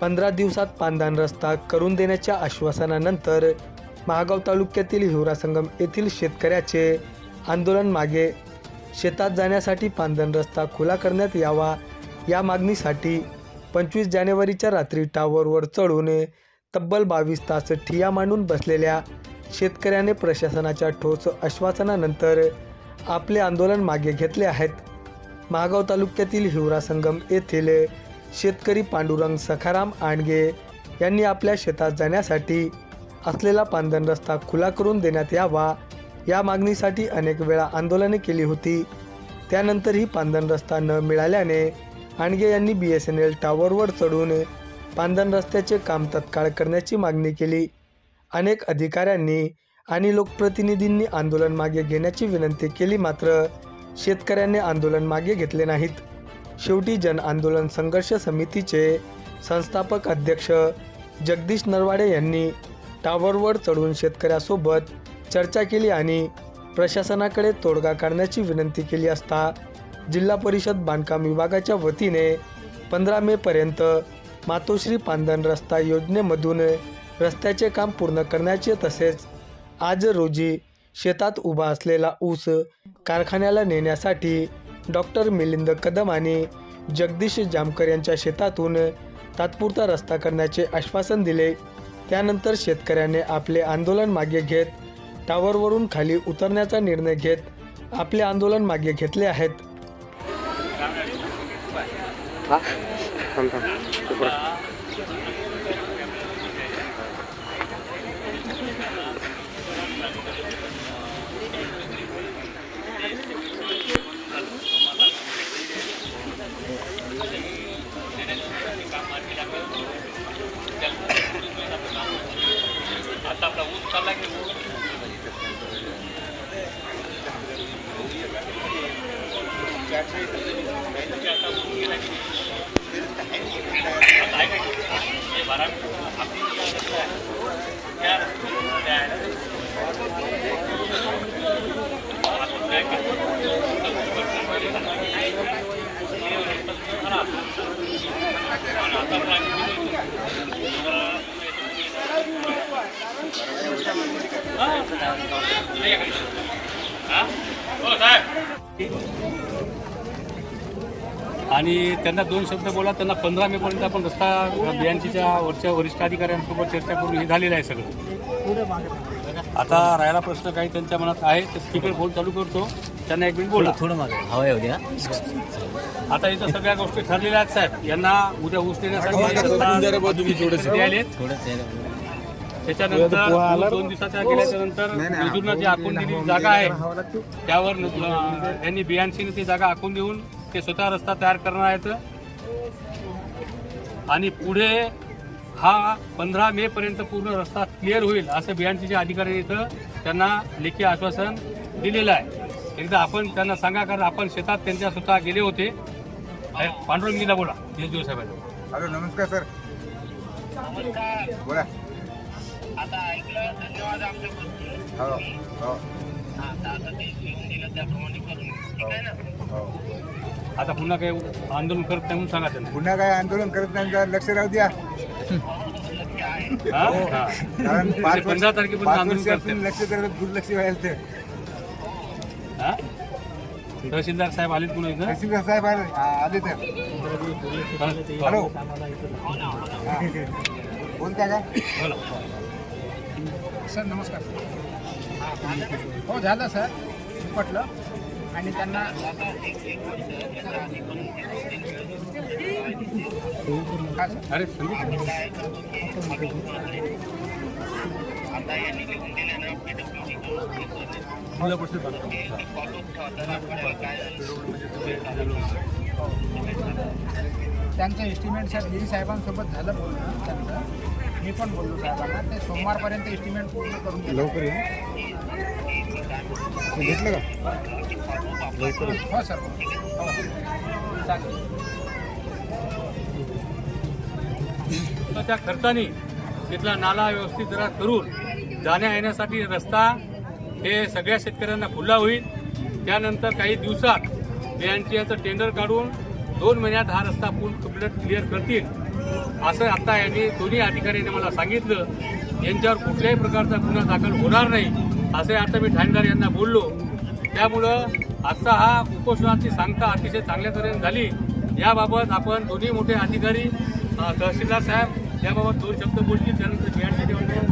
पंधरा दिवसात पानदान रस्ता करून देण्याच्या आश्वासनानंतर महागाव तालुक्यातील हिवरा संगम येथील शेतकऱ्याचे आंदोलन मागे. शेतात जाण्यासाठी पानदान रस्ता खुला करण्यात यावा या मागणीसाठी पंचवीस जानेवारीच्या रात्री टावरवर चढून तब्बल बावीस तास ठिया मांडून बसलेल्या शेतकऱ्याने प्रशासनाच्या ठोस आश्वासनानंतर आपले आंदोलन मागे घेतले आहेत. महागाव तालुक्यातील हिवरा संगम येथील शेतकरी पांडुरंग सखाराम आणगे यांनी आपल्या शेतात जाण्यासाठी असलेला पांधन रस्ता खुला करून देण्यात यावा. या मागणीसाठी अनेक वेळा आंदोलने केली होती. त्यानंतरही पांधन रस्ता न मिळाल्याने आणगे यांनी बी एस एन एल टॉवरवर चढून पांधन रस्त्याचे काम तत्काळ करण्याची मागणी केली. अनेक अधिकाऱ्यांनी आणि लोकप्रतिनिधींनी आंदोलन मागे घेण्याची विनंती केली मात्र शेतकऱ्यांनी आंदोलन मागे घेतले नाहीत. शेवटी जन आंदोलन संघर्ष समितीचे संस्थापक अध्यक्ष जगदीश नरवाडे यांनी टावरवर चढून शेतकऱ्यासोबत चर्चा केली आणि प्रशासनाकडे तोडगा काढण्याची विनंती केली असता जिल्हा परिषद बांधकाम विभागाच्या वतीने पंधरा मेपर्यंत मातोश्री पांधन रस्ता योजनेमधून रस्त्याचे काम पूर्ण करण्याचे तसेच आज रोजी शेतात उभा असलेला ऊस कारखान्याला नेण्यासाठी डॉक्टर मिलिंद कदम आणि जगदीश जामकर यांच्या शेतातून तात्पुरता रस्ता करण्याचे आश्वासन दिले. त्यानंतर शेतकऱ्याने आपले आंदोलन मागे घेत टावरवरून खाली उतरण्याचा निर्णय घेत आपले आंदोलन मागे घेतले आहेत. चालला आणि त्यांना दोन शब्द बोला त्यांना पंधरा मे पर्यंत आपण रस्ता बियांचीच्या वरच्या वरिष्ठ अधिकाऱ्यांसोबत चर्चा करून हे झालेलं आहे सगळं. आता राहायला प्रश्न काही त्यांच्या मनात आहे तर स्पीकर फोन चालू करतो. त्यांना एक मिनिट बोला. थोडं मागे. हवा येऊ द्या आता इथं सगळ्या गोष्टी ठरलेल्या आहेत साहेब. यांना उद्या ऊस देण्यासाठी त्याच्यानंतर दोन दिवसाच्या गेल्याच्यानंतर मजूरनं जी आखून दिलेली जागा आहे त्यावर न- अं, यांनी बियांशीने ती जागा आखून देऊन ते स्वतः रस्ता तयार करणार आहेत. आणि पुढे हा पंधरा मे पर्यंत पूर्ण रस्ता क्लिअर होईल असं बियांशीच्या अधिकाऱ्यांनी इथं त्यांना लेखी आश्वासन दिलेलं आहे. एकदा आपण त्यांना सांगा कारण आपण शेतात त्यांच्या स्वतः गेले होते. पांडुरंगीला बोला दिवस साहेबांना. हॅलो नमस्कार सर. बोला. हो हो. हो. आता पुन्हा काही आंदोलन करत नाही म्हणून सांगा त्यांना. पुन्हा काय आंदोलन करत नाही जरा लक्ष राहू द्या. हा? हा. कारण पाच पंधरा तारखेपर्यंत पाच आंदोलन वर्षापासून करते. लक्ष करत दुर्लक्ष व्हायला ते हा? तहसीलदार साहेब आले पुन्हा इथं? तहसीलदार साहेब आले आ- आले तर. हॅलो. हा. बोलता का बोला. सर नमस्कार. हो झालं सर. पटलं. आणि त्यांना अरे. त्यांचं एस्टिमेट सर डी साहेबांसोबत झालं. बोलणं त्यांचं मी पण बोललो साहेबांना ते सोमवारपर्यंत एस्टिमेट पूर्ण करून. लवकर ये. तू घेतलं का? हो सर. हो चालेल. तर त्या खर्चाने तिथला नाला व्यवस्थित जरा करून जाण्या येण्यासाठी रस्ता हे सगळ्या शेतकऱ्यांना खुला होईल. त्यानंतर काही दिवसात बियांची याचं टेंडर काढून दोन महिन्यात हा रस्ता पूल कंप्लीट क्लिअर करतील. असं आता यांनी दोन्ही अधिकाऱ्यांनी मला सांगितलं. यांच्यावर कुठल्याही प्रकारचा गुन्हा दाखल होणार नाही असे आता मी ठाणेदार यांना बोललो. त्यामुळं आजचा हा उपोषणाची सांगता अतिशय चांगल्या तऱ्हेने झाली. याबाबत आपण दोन्ही मोठे अधिकारी तहसीलदार साहेब याबाबत दोन शब्द बोलतील. त्यानंतर बिहारचे